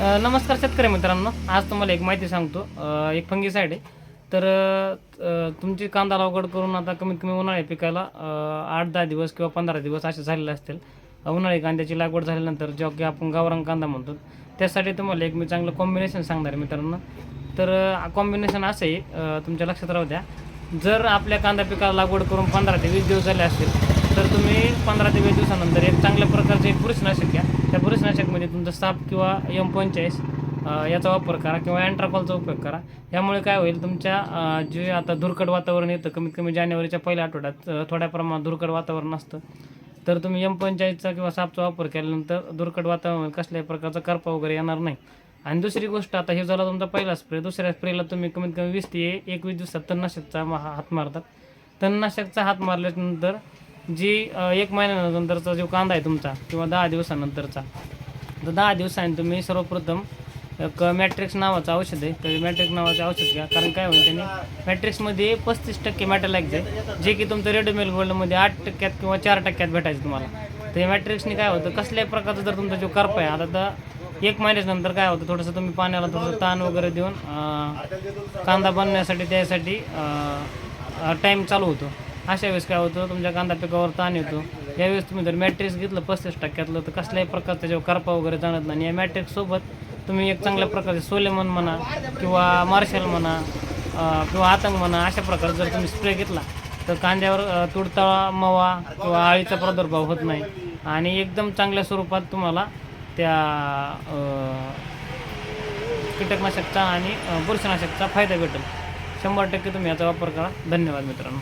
नमस्कार शेतकरी मित्रांनो. आज तुम्हाला एक माहिती सांगतो. एक एक फंगीसाईड आहे. तर तुमची कांदा लागवड करून आता कमीत कमी उन्हाळी पिकाला आठ दहा दिवस किंवा पंधरा दिवस असे झालेले असतील. उन्हाळी कांद्याची लागवड झाल्यानंतर जेव्हा की आपण गावरान कांदा म्हणतो त्यासाठी तुम्हाला एक मी चांगलं कॉम्बिनेशन सांगणार आहे मित्रांनो. तर कॉम्बिनेशन असं आहे तुमच्या लक्षात राहू द्या. जर आपल्या कांदा पिकाला लागवड करून पंधरा ते वीस दिवस झाले असतील तर तुम्ही पंधरा ते वीस दिवसानंतर एक चांगल्या प्रकारचे एक बुरशीनाशक घ्या त्या बुरशीनाशकमध्ये साप किंवा एम पंचेचाळीस याचा वापर करा किंवा अँट्राकॉलचा उपयोग करा. यामुळे काय होईल तुमच्या जे आता धुरकट वातावरण येतं कमीत कमी जानेवारीच्या पहिल्या आठवड्यात थोड्या प्रमाणात धुरकट वातावरण असतं. तर तुम्ही एम पंचायतचा किंवा सापचा वापर केल्यानंतर धुरकट वातावरण कसल्याही प्रकारचा करपा वगैरे येणार नाही. आणि दुसरी गोष्ट आता हे झाला तुमचा पहिला स्प्रे. दुसऱ्या स्प्रेला तुम्ही कमीत कमी वीस ते एकवीस दिवसात तणनाशकचा मा- हात मारतात. तणनाशकचा हात मारल्यानंतर जी एक महिन्यानंतरचा जो कांदा आहे तुमचा किंवा दहा दिवसानंतरचा तर दहा दिवसांनी तुम्ही सर्वप्रथम एक मॅट्रिक्स नावाचं औषध आहे. तर मॅट्रिक्स नावाचं औषध घ्या. कारण काय होईल त्याने? मॅट्रिक्समध्ये पस्तीस टक्के मॅटॅलाक्स आहे. जे की तुमचं रेडोमेल गोल्डमध्ये आठ टक्क्यात किंवा चार टक्क्यात भेटायचं तुम्हाला. तर हे मॅट्रिक्सने काय होतं? कसल्याही प्रकारचं जर तुमचा जो करप आहे आता तर एक महिन्याच्यानंतर काय होतं? थोडंसं तुम्ही पाण्याला थोडंसं ताण वगैरे देऊन कांदा बनण्यासाठी त्यासाठी टाईम चालू होतो. अशा वेळेस काय होतं? तुमच्या कांदा पिकावर ताण येतो. यावेळेस तुम्ही जर मॅट्रिक्स घेतलं पस्तीस टक्क्यातलं तर कसल्याही प्रकार त्याच्यावर करपा वगैरे जाणत नाही. या मॅट्रिक्ससोबत तुम्ही एक चांगल्या प्रकारचे सोलेमन म्हणा किंवा मार्शल म्हणा किंवा आतंक म्हणा अशा प्रकारे जर तुम्ही स्प्रे घेतला तर कांद्यावर तुडतळा मवा किंवा आळीचा प्रादुर्भाव होत नाही. आणि एकदम चांगल्या स्वरूपात तुम्हाला त्या कीटकनाशकचा आणि बुरशीनाशकचा फायदा भेटेल. शंभर टक्के तुम्ही याचा वापर करा. धन्यवाद मित्रांनो.